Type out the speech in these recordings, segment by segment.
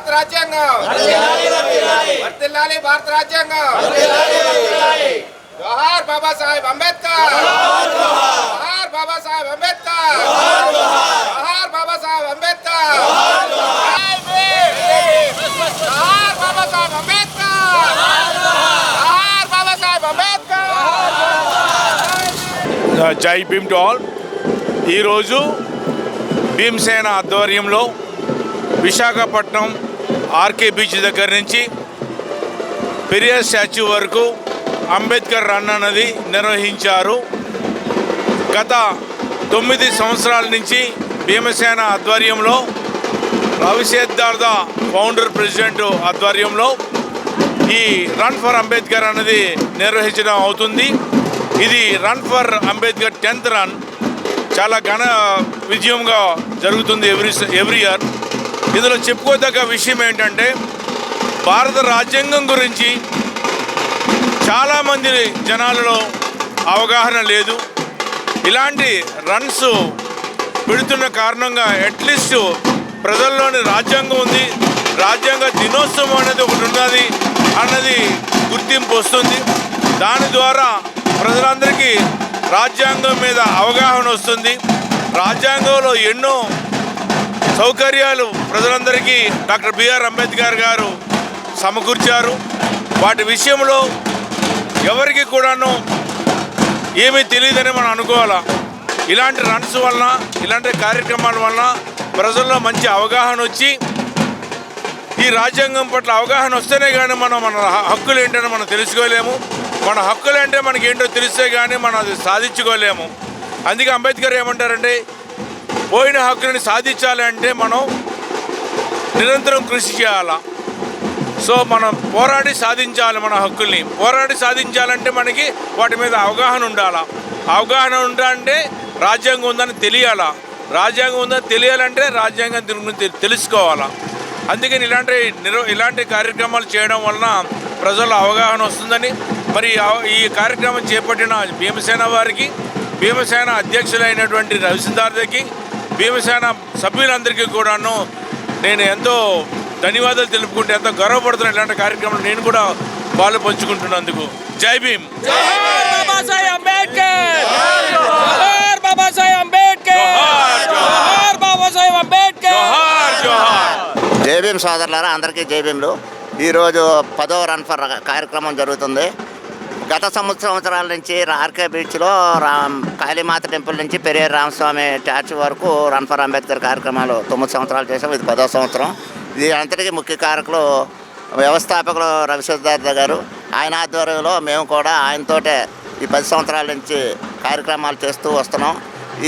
భారత రాజ్యాంగం. వర్తిల్లాలి భారత రాజ్యాంగం. జోహార్ బాబా సాహెబ్ అంబేద్కర్. జోహార్ బాబా సాహెబ్ అంబేద్కర్. జోహార్ బాబా సాహెబ్ అంబేద్కర్. జోహార్ బాబా సాహెబ్ అంబేద్కర్. జోహార్ బాబా సాహెబ్ అంబేద్కర్. జై భీమ్ టు ఆల్. ఈరోజు భీమసేన ఆధ్వర్యంలో విశాఖపట్నం ఆర్కే బీచ్ దగ్గర నుంచి పెరియార్ స్టాచ్యూ వరకు అంబేద్కర్ రన్ అన్నది నిర్వహించారు. గత తొమ్మిది సంవత్సరాల నుంచి భీమసేన ఆధ్వర్యంలో రవిశేద్దార్ద ఫౌండర్ ప్రెసిడెంట్ ఆధ్వర్యంలో ఈ రన్ ఫర్ అంబేద్కర్ అనేది నిర్వహించడం అవుతుంది. ఇది run for Ambedkar tenth run. చాలా ఘన విజయంగా జరుగుతుంది ఎవ్రీ ఎవ్రీ ఇయర్. ఇందులో చెప్పుకోదగ్గ విషయం ఏంటంటే భారత రాజ్యాంగం గురించి చాలామంది జనాలలో అవగాహన లేదు. ఇలాంటి రన్స్ పెడుతున్న కారణంగా అట్లీస్ట్ ప్రజల్లోని రాజ్యాంగం ఉంది రాజ్యాంగ దినోత్సవం అనేది ఒకటి ఉన్నది అన్నది గుర్తింపు వస్తుంది. దాని ద్వారా ప్రజలందరికీ రాజ్యాంగం మీద అవగాహన వస్తుంది. రాజ్యాంగంలో ఎన్నో సౌకర్యాలు ప్రజలందరికీ డాక్టర్ బిఆర్ అంబేద్కర్ గారు సమకూర్చారు. వాటి విషయంలో ఎవరికి కూడాను ఏమీ తెలియదని మనం అనుకోవాలా? ఇలాంటి రన్స్ వలన ఇలాంటి కార్యక్రమాల వలన ప్రజల్లో మంచి అవగాహన వచ్చి ఈ రాజ్యాంగం పట్ల అవగాహన వస్తేనే కానీ మనం మన హక్కులు ఏంటని మనం తెలుసుకోలేము. మన హక్కులు అంటే మనకి ఏంటో తెలిస్తే కానీ మనం అది సాధించుకోలేము. అందుకే అంబేద్కర్ ఏమంటారంటే పోయిన హక్కులను సాధించాలి అంటే మనం నిరంతరం కృషి చేయాలా? సో మనం పోరాడి సాధించాలి మన హక్కుల్ని. పోరాడి సాధించాలంటే మనకి వాటి మీద అవగాహన ఉండాలా? అవగాహన ఉండాలంటే రాజ్యాంగం ఉందని తెలియాలా? రాజ్యాంగం ఉందని తెలియాలంటే రాజ్యాంగం గురించి తె- తెలుసుకోవాలా? అందుకని ఇలాంటి నిర ఇలాంటి కార్యక్రమాలు చేయడం వలన ప్రజల్లో అవగాహన వస్తుందని మరి ఈ కార్యక్రమం చేపట్టిన భీమసేన వారికి భీమసేన అధ్యక్షులైనటువంటి రవిసిద్ధార్థకి భీమసేన సభ్యులందరికీ కూడాను నేను ఎంతో ధన్యవాదాలు తెలుపుకుంటే ఎంతో గర్వపడుతున్నా ఇలాంటి కార్యక్రమాలు నేను కూడా పాలు పంచుకుంటున్నందుకు. జై భీమ్. జై భీమ్ సోదరులారా అందరికీ జై భీమ్లు. ఈరోజు పదో రన్ ఫర్ కార్యక్రమం జరుగుతుంది. గత సంవత్సరం సంవత్సరాల నుంచి ఆర్కే బీచ్లో రామ్ కాళీమాత టెంపుల్ నుంచి పెరియర్ రామస్వామి స్టాచ్యూ వరకు రన్ ఫర్ అంబేద్కర్ కార్యక్రమాలు తొమ్మిది సంవత్సరాలు చేసాం ఇది పదో సంవత్సరం. ఇది అంతటికీ ముఖ్య కారకులు వ్యవస్థాపకులు రవిసిద్ధార్థ గారు. ఆయన ఆధ్వర్యంలో మేము కూడా ఆయనతోటే ఈ పది సంవత్సరాల నుంచి కార్యక్రమాలు చేస్తూ వస్తున్నాం.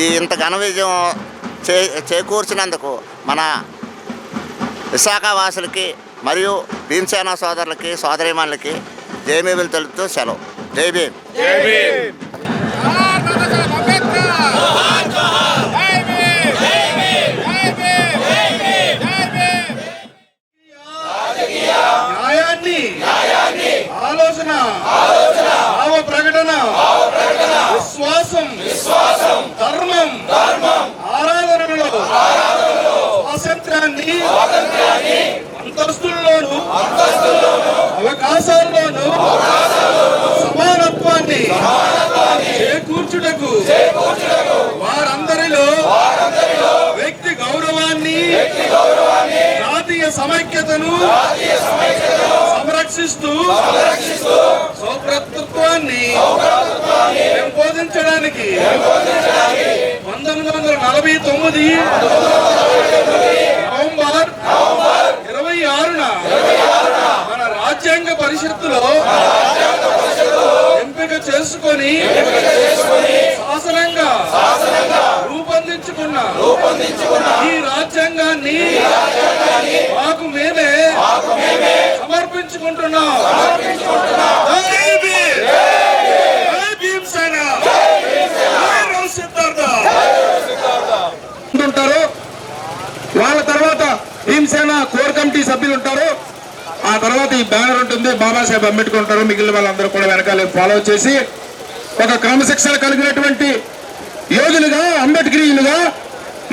ఈ ఇంత ఘన విజయం చే చేకూర్చినందుకు మన విశాఖ వాసులకి మరియు భీమసేన సోదరులకి సోదరిమణులకి జయమేబులు తెలుపుతూ సెలవు. జై భీమ్. జై భీమ్. జోహార్ బాబా సాహెబ్ అంబేద్కర్. జై భీమ్. జై భీమ్. జై భీమ్. జై భీమ్. జై భీమ్. న్యాయాన్ని. ఆలోచన. భావ ప్రకటన విశ్వాసం. ధర్మం. ఆరాధనలో. స్వాతంత్రాన్ని. అంతస్తుల్లోను. అవకాశాల్లోను. చేకూర్చుటకు వారందరిలో వ్యక్తి గౌరవాన్ని జాతీయ సమైక్యతను సంరక్షిస్తూ సౌభ్రతత్వాన్ని పెంపొందించడానికి పంతొమ్మిది వందల నలభై తొమ్మిది నవంబర్ ఇరవై ఆరున మన రాజ్యాంగ పరిషత్తులో ఎంపిక చేసుకొని శాసనంగా రూపొందించుకున్న ఈ రాజ్యాంగాన్ని మాకు మేమే సమర్పించుకుంటున్నాం! ఉంటారు. వాళ్ళ తర్వాత భీమసేన కోర్ కమిటీ సభ్యులు ఉంటారు. ఆ తర్వాత ఈ బ్యానర్ ఉంటుంది బాబాసాహెబ్ అంబేద్కర్ ఉంటారు మిగిలిన వాళ్ళందరూ కూడా వెనకాల ఫాలో చేసి ఒక క్రమశిక్షణ కలిగినటువంటి యోధులుగా అంబేద్కరీయులుగా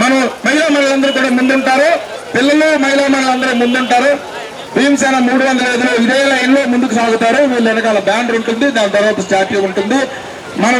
మనం మహిళా మహిళలందరూ కూడా ముందుంటారు. పిల్లలు మహిళా మహిళలందరూ ముందుంటారు. భీమసేన మూడు వందల ఐదులో ఇదే లైన్లో ముందుకు సాగుతారు. వీళ్ళ వెనకాల బ్యానర్ ఉంటుంది దాని తర్వాత స్టాట్యూ ఉంటుంది. మనం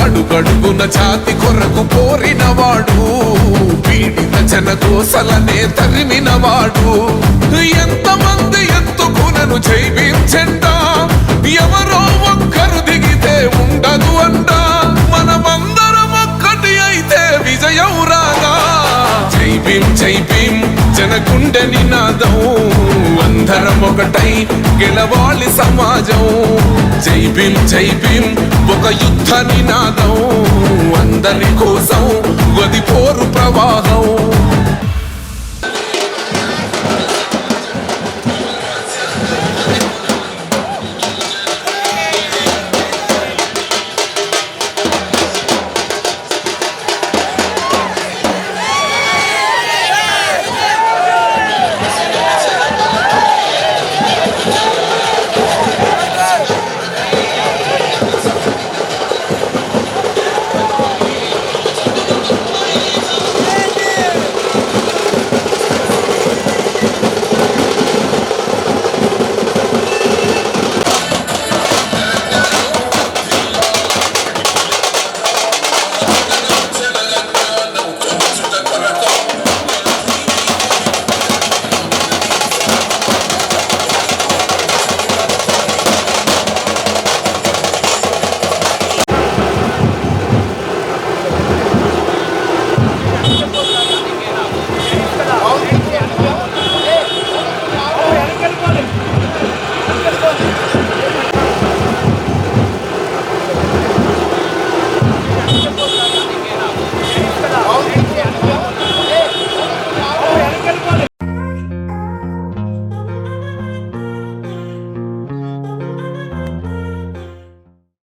అడుగడుగున జాతి కొరకు పోరినవాడు పీడిత జన కోసలనే తరిమినవాడు. ఎంతమంది ఎత్తుకునను జైవించండా ఎవరో ఒక్కరు దిగితే ఉండదు అంట భీం జై భీం జనగుండె నినాదం అందరం ఒకటై గెలవాలి సమాజం. జై భీం జై భీం ఒక యుద్ధ నినాదం. అందరి కోసం గది పోరు ప్రవాహం.